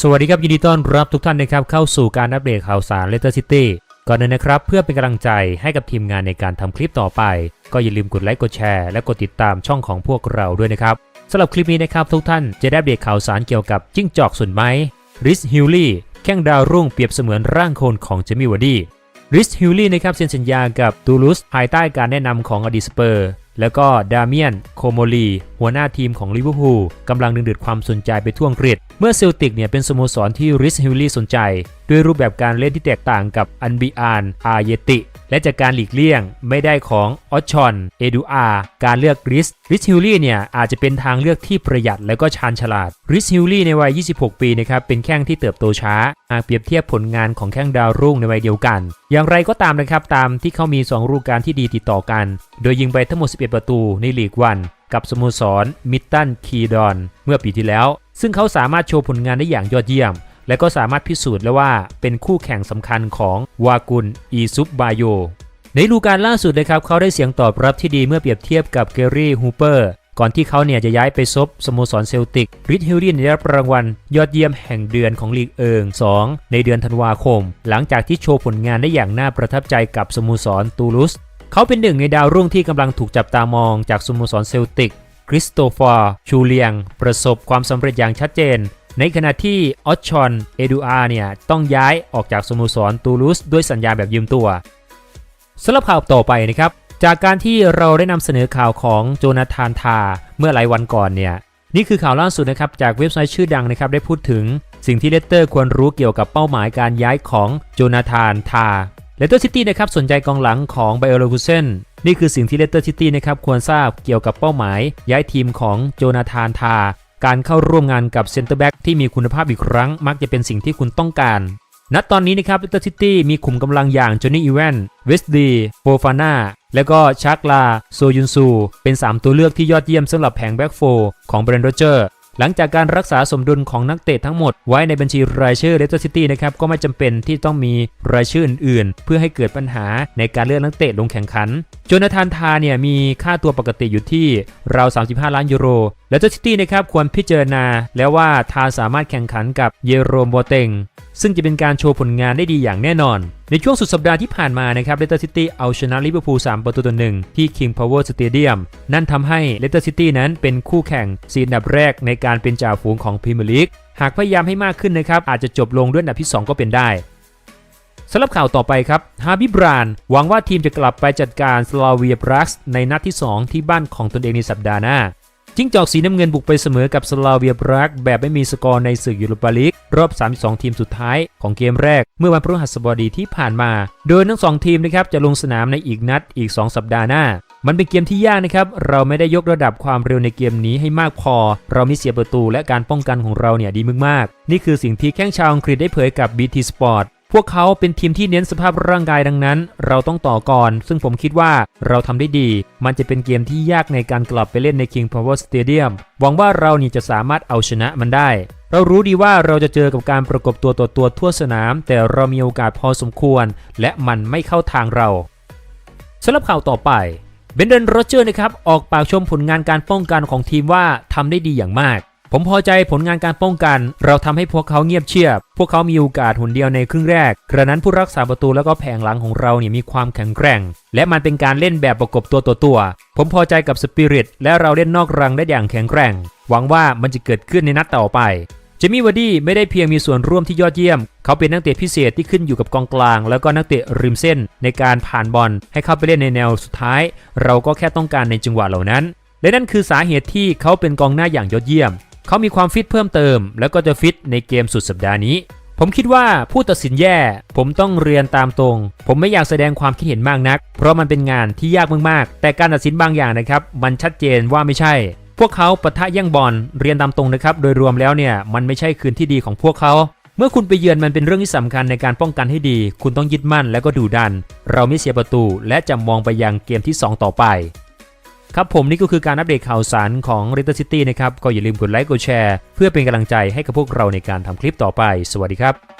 สวัสดีครับ ยินดีต้อนรับทุกท่านนะครับเข้าสู่การอัปเดตข่าวสารเลเตอร์ซิตี้ก่อนอื่นนะครับ เพื่อเป็นกำลังใจให้กับทีมงานในการทำคลิปต่อไป ก็อย่าลืมกดไลค์กดแชร์และกดติดตามช่องของพวกเราด้วยนะครับสำหรับคลิปนี้นะครับทุกท่านจะได้อัปเดตข่าวสารเกี่ยวกับจิ้งจอกส่วนไม้ริสฮิลลี่แข้งดาวรุ่งเปรียบเสมือนร่างโคลนของเจมี่วอดี้ริสฮิลลี่นะครับเซ็นสัญญากับตูลุสภายใต้การแนะนำของอดีสเปอร์ แล้วก็ดาเมียน โคโมลี หัวหน้าทีมของลิเวอร์พูลกำลังดึงดูดความสนใจไปทั่วอังกฤษ เมื่อเซลติกเนี่ยเป็นสโมสรที่ริสฮิลลี่สนใจด้วยรูปแบบการเล่นที่แตกต่างกับอันบิอานอาเยติ และจากการหลีกเลี่ยงไม่ได้ของออชชอน เอดูอาการเลือกริสริสฮิลลี่เนี่ยอาจจะเป็นทางเลือกที่ประหยัดและก็ชาญฉลาดริสฮิลลี่ในวัย 26 ปีนะครับเป็นแข้งที่เติบโตช้าหากเปรียบเทียบผลงานของแข้งดาวรุ่งในวัยเดียวกัน อย่างไรก็ตามนะครับตามที่เขามี2ฤดูกาลที่ดีติดต่อกัน โดยยิงไปทั้งหมด 11 ประตูในลีกวันกับสโมสรมิตตันคีดอนเมื่อปีที่แล้ว ซึ่งเขาสามารถโชว์ผลงานได้อย่างยอดเยี่ยม และก็สามารถพิสูจน์แล้วว่าเป็นคู่แข่งสำคัญของวากุนอีซุปบาโย ในฤดูกาลล่าสุดนะครับเขาได้เสียงตอบรับที่ดีเมื่อเปรียบเทียบกับเกอรี่ฮูเปอร์ก่อนที่เขาเนี่ยจะย้ายไปซบสโมสรเซลติกริดฮิลลินได้รับรางวัลยอดเยี่ยมแห่งเดือนของลีกเอิง 2 ในเดือนธันวาคม หลังจากที่โชว์ผลงานได้อย่างน่าประทับใจกับสโมสรตูลุสเขาเป็นหนึ่งในดาวรุ่งที่กำลังถูกจับตามองจากสโมสรเซลติกคริสโตฟอร์ชูเลียง ประสบความสำเร็จอย่างชัดเจน ในขณะที่ออชชอนเอดูอาเนี่ยต้องย้ายออกจากสโมสรตูลุสด้วยสัญญาแบบยืมตัวสำหรับข่าวต่อไปนะครับ จากการที่เราได้นำเสนอข่าวของโจนาธานทาเมื่อหลายวันก่อนเนี่ยนี่คือข่าวล่าสุดนะครับจากเว็บไซต์ชื่อดังนะครับได้พูดถึง สิ่งที่เลสเตอร์ควรรู้เกี่ยวกับเป้าหมายการย้ายของโจนาธานทาเลสเตอร์ซิตี้นะครับสนใจกองหลังของไบโอโลคุเซนนี่คือสิ่งที่เลสเตอร์ซิตี้นะครับควรทราบเกี่ยวกับเป้าหมายย้ายทีมของโจนาธานทา การเข้าร่วมงานกับเซนเตอร์แบ็กที่มีคุณภาพอีกครั้ง มักจะเป็นสิ่งที่คุณต้องการ ณ ตอนนี้นะครับเลสเตอร์ซิตี้มีขุมกำลังอย่างจอห์นนี่อีแวนเวสดีโฟฟาน่าและก็ชาร์กลา โซยุนซู เป็น 3 ตัวเลือกที่ยอดเยี่ยมสำหรับแผงแบ็กโฟของเบรนด์โรเจอร์ หลังจากการรักษาสมดุลของนักเตะทั้งหมดไว้ในบัญชีรายชื่อเลสเตอร์ซิตี้นะครับก็ไม่จำเป็นที่ต้องมีรายชื่ออื่นๆ เพื่อให้เกิดปัญหาในการเลือกนักเตะลงแข่งขันโจนาธานทาเนี่ยมีค่าตัวปกติอยู่ที่ราว 35 ล้านยูโรเลสเตอร์ซิตี้นะครับควรพิจารณาแล้วว่าทาสามารถแข่งขันกับเยโรมโบเตงซึ่งจะเป็นการโชว์ผลงานได้ดีอย่างแน่นอน ในช่วงสุดสัปดาห์ที่ผ่านมานะครับเลสเตอร์ซิตี้เอาชนะลิเวอร์พูล3ประตูต่อหนึ่งที่ King Power Stadium นั่นทำให้เลสเตอร์ซิตี้นั้นเป็นคู่แข่งสีอันดับแรกในการเป็นจ่าฝูงของพรีเมียร์ลีกหากพยายามให้มากขึ้นนะครับอาจจะจบลงด้วยอันดับที่ 2 ก็เป็นได้สำหรับข่าวต่อไปครับ ฮาบิบราน หวังว่าทีมจะกลับไปจัดการสลาเวียบรักส์ในนัดที่ 2 ที่บ้านของตนเองในสัปดาห์หน้า จิ้งจอกสีน้ำเงินบุกไปเสมอกับสลาเวียบรัก แบบไม่มีสกอร์ในศึกยูโรปาลีกรอบ 32 ทีมสุดท้ายของเกมแรก เมื่อวันพฤหัสบดีที่ผ่านมา โดยทั้ง 2 ทีมนะครับจะลงสนามในอีกนัดอีก 2 สัปดาห์หน้า มันเป็นเกมที่ยากนะครับ เราไม่ได้ยกระดับความเร็วในเกมนี้ให้มากพอ เรามีเสียประตูและการป้องกันของเราเนี่ยดีมากๆ นี่คือสิ่งที่แข้งชาวอังกฤษได้เผยกับ BT Sport พวกเขาเป็นทีมที่เน้นสภาพร่างกายดังนั้น เราต้องต่อก่อน ซึ่งผมคิดว่าเราทำได้ดี มันจะเป็นเกมที่ยากในการกลับไปเล่นใน King Power Stadium หวังว่าเรานี่จะสามารถเอาชนะมันได้ เรารู้ดีว่าเราจะเจอกับการประกบตัวต่อตัวทั่วสนาม แต่เรามีโอกาสพอสมควร และมันไม่เข้าทางเราสำหรับข่าวต่อไปเบนเดนโรเจอร์นะครับออกปากชมผลงานการป้องกันของทีมว่าทำได้ดีอย่างมาก ผมพอใจผลงานการป้องกัน เราทำให้พวกเขาเงียบเชียบ พวกเขามีโอกาสหุ่นเดียวในครึ่งแรก กระนั้นผู้รักษาประตูแล้วก็แผงหลังของเราเนี่ยมีความแข็งแกร่ง และมันเป็นการเล่นแบบประกบตัวต่อตัว ผมพอใจกับสปิริตและเราเล่นนอกรังได้อย่างแข็งแกร่ง หวังว่ามันจะเกิดขึ้นในนัดต่อไปเจมี่วาร์ดี้ไม่ได้เพียงมีส่วนร่วมที่ยอดเยี่ยม เขาเป็นนักเตะพิเศษที่ขึ้นอยู่กับกองกลาง แล้วก็นักเตะริมเส้น ในการผ่านบอลให้เข้าไปเล่นในแนวสุดท้าย เราก็แค่ต้องการในจังหวะเหล่านั้น และนั่นคือสาเหตุที่เขาเป็นกองหน้าอย่างยอดเยี่ยม เขามีความฟิตเพิ่มเติม แล้วก็จะฟิตในเกมสุดสัปดาห์นี้ ผมคิดว่าผู้ตัดสินแย่ ผมต้องเรียนตามตรง ผมไม่อยากแสดงความคิดเห็นมากนัก เพราะมันเป็นงานที่ยากมากๆ แต่การตัดสินบางอย่างนะครับ มันชัดเจนว่าไม่ใช่ พวกเขาปะทะแย่งบอลเรียนตามตรงนะครับ โดยรวมแล้วเนี่ยมันไม่ใช่คืนที่ดีของพวกเขาเมื่อคุณไปเยือนมันเป็นเรื่องที่สำคัญในการป้องกันให้ดี คุณต้องยึดมั่นและก็ดูดัน เราไม่เสียประตู และจะมองไปยังเกมที่ 2 ต่อไป ครับผมนี่ก็คือการอัปเดตข่าวสารของ r e d เ t อร์ซิตี้นะครับ ก็อย่าลืมกดไลค์กดแชร์ เพื่อเป็นกำลังใจให้กับพวกเราในการทำคลิปต่อไป สวัสดีครับ